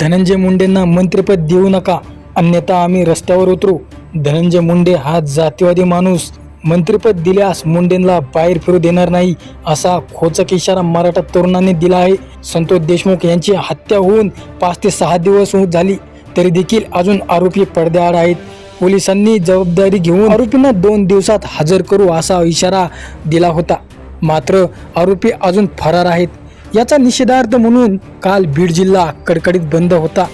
धनंजय मुंडेंना मंत्रिपद देऊ नका अन्यथा आम्ही रस्त्यावर उतरू. धनंजय मुंडे हा जातीवादी माणूस. मंत्रिपद दिल्यास मुंडेंना बाहेर फिरू देणार नाही असा खोचक इशारा मराठा तरुणांनी दिला आहे. संतोष देशमुख यांची हत्या होऊन पाच ते सहा दिवस होत झाली तरी देखील अजून आरोपी पडद्याआड आहेत. पोलिसांनी जबाबदारी घेऊन आरोपींना दोन दिवसात हजर करू असा इशारा दिला होता. मात्र आरोपी अजून फरार आहेत. याचा निषेधार्थ म्हणून काल बीड जिल्हा कडकडीत बंद होता.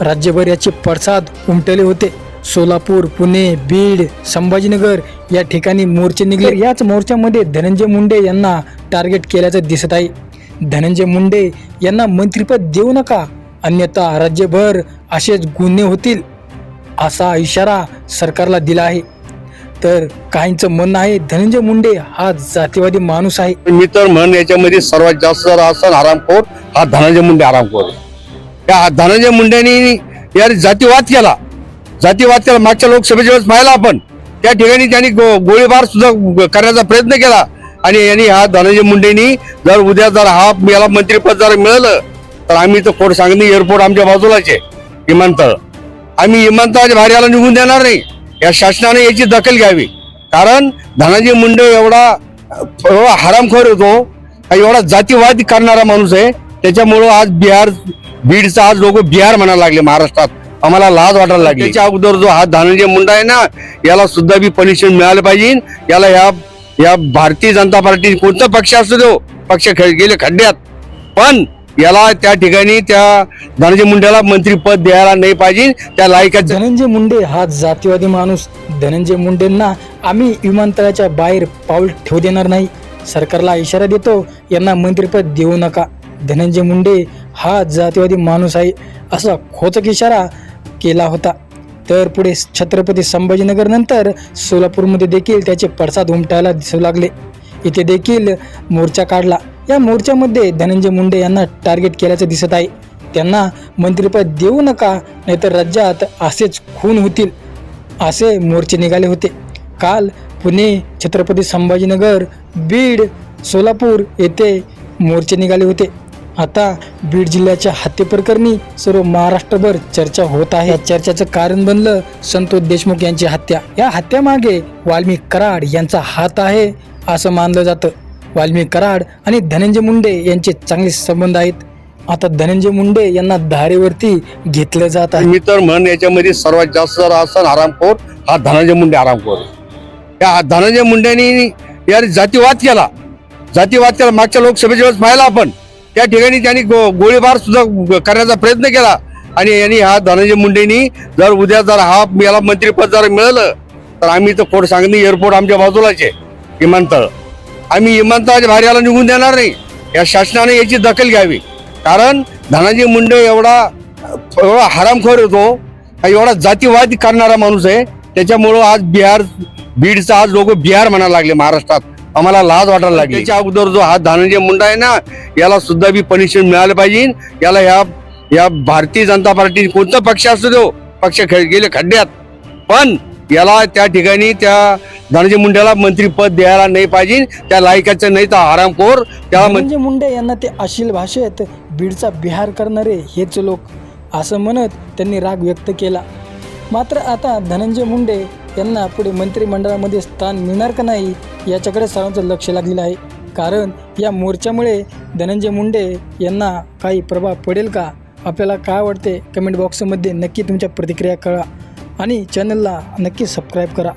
राज्यभर याचे पडसाद उमटले होते. सोलापूर पुणे बीड संभाजीनगर या ठिकाणी मोर्चे निघले. याच मोर्चामध्ये धनंजय मुंडे यांना टार्गेट केल्याचं दिसत आहे. धनंजय मुंडे यांना मंत्रिपद देऊ नका अन्यथा राज्यभर असेच गुन्हे होतील असा इशारा सरकारला दिला आहे. तर काहींचं म्हणणं आहे धनंजय मुंडे हा जातीवादी माणूस आहे. मी तर म्हण याच्यामध्ये सर्वात जास्त असं आरामखोर हा धनंजय मुंडे आरामखोर या त्या धनंजय मुंडेनी या जातीवाद केला. जातीवाद केला मागच्या लोकसभेच्या वेळेस पाहिला आपण. त्या ठिकाणी त्यांनी गो- गोळीबार सुद्धा करण्याचा प्रयत्न केला. आणि यांनी हा धनंजय मुंडेनी जर उद्या जर हा याला मंत्रीपद जर मिळालं तर आम्ही तर कोर्ट सांगली एअरपोर्ट आमच्या बाजूलाच आहे विमानतळ. आम्ही विमानतळाच्या बाहेर याला निघून देणार नाही. या शासनाने याची दखल घ्यावी. कारण धनाजी मुंडे एवढा एवढा हरामखोर होतो एवढा जातीवाद करणारा माणूस आहे. त्याच्यामुळं आज बिहार बीडचा आज लोक बिहार म्हणायला लागले महाराष्ट्रात. आम्हाला लाज वाटायला लागली. त्याच्या अगोदर जो हा धनंजय मुंडा आहे ना याला सुद्धा बी पनिशमेंट मिळालं पाहिजे. याला या या भारतीय जनता पार्टी कोणता पक्ष असू दो पक्ष खे- गेले खड्ड्यात. पण याला त्या ठिकाणी त्या धनंजय मुंड्याला मंत्रीपद द्यायला नाही पाहिजे. त्या लायकाचं धनंजय मुंडे हा जातीवादी माणूस. धनंजय मुंडेंना आम्ही विमानतळाच्या बाहेर पाऊल ठेवू देणार नाही. सरकारला इशारा देतो यांना मंत्रिपद देऊ नका. धनंजय मुंडे हा जातीवादी माणूस आहे असा खोचक इशारा केला होता. तर पुढे छत्रपती संभाजीनगर नंतर सोलापूरमध्ये देखील त्याचे पडसाद उमटायला दिसू लागले. इथे देखील मोर्चा काढला. या मोर्चामध्ये धनंजय मुंडे यांना टार्गेट केल्याचं दिसत आहे. त्यांना मंत्रिपद देऊ नका नाहीतर राज्यात असेच खून होतील असे मोर्चे निघाले होते. काल पुणे छत्रपती संभाजीनगर बीड सोलापूर येथे मोर्चे निघाले होते. आता बीड जिल्ह्याच्या हत्येप्रकरणी सर्व महाराष्ट्रभर चर्चा होत आहे. या चर्चेचं कारण बनलं संतोष देशमुख यांची हत्या. या हत्येमागे वाल्मिक कराड यांचा हात आहे असं मानलं जातं. वाल्मिक कराड आणि धनंजय मुंडे यांचे चांगले संबंध आहेत. आता धनंजय मुंडे यांना धारेवरती घेतलं जात आहे. मी तर म्हण याच्यामध्ये सर्वात जास्त जर असेल आरामखोर हा धनंजय मुंडे आरामखोर या धनंजय मुंडेनी या जातीवाद केला. जातीवाद केला. मागच्या लोकसभेच्या वेळेस पाहिला आपण. त्या ठिकाणी त्यांनी गो- गोळीबार सुद्धा करण्याचा प्रयत्न केला. आणि यांनी हा धनंजय मुंडेनी जर उद्या जर हा याला मंत्रिपद जर मिळालं तर आम्ही तर कोर्ट सांगली एअरपोर्ट आमच्या बाजूलाच आहे. विमानतळ. आम्ही इमानताच्या बाहेर याला निघून देणार नाही. या शासनाने याची दखल घ्यावी. कारण धनाजी मुंडे एवढा एवढा हरामखोर होतो एवढा जातीवाद करणारा माणूस आहे. त्याच्यामुळं आज बिहार बीडचा आज लोक बिहार म्हणायला लागले महाराष्ट्रात. आम्हाला लाज वाटायला लागली. त्याच्या अगोदर जो हा धनंजय मुंडा आहे ना याला सुद्धा बी पनिशमेंट मिळालं पाहिजे. याला या या भारतीय जनता पार्टी कोणता पक्ष असू दो पक्ष खे- गेले खड्ड्यात. पण याला त्या ठिकाणी त्या धनंजय मुंड्याला मंत्रीपद द्यायला नाही पाहिजे त्या लायकाचं नाही तर आरामखोर त्याला धनंजय मुंडे यांना ते अश्लील भाषेत बीडचा बिहार करणारे हेच लोक असं म्हणत त्यांनी राग व्यक्त केला. मात्र आता धनंजय मुंडे यांना पुढे मंत्रिमंडळामध्ये स्थान मिळणार का नाही याच्याकडे सर्वांचं लक्ष लागलेलं आहे. कारण या मोर्चामुळे धनंजय मुंडे यांना काही प्रभाव पडेल का? आपल्याला काय वाटते? कमेंट बॉक्समध्ये नक्की तुमच्या प्रतिक्रिया कळा आणि चॅनलला नक्की सबस्क्राईब करा.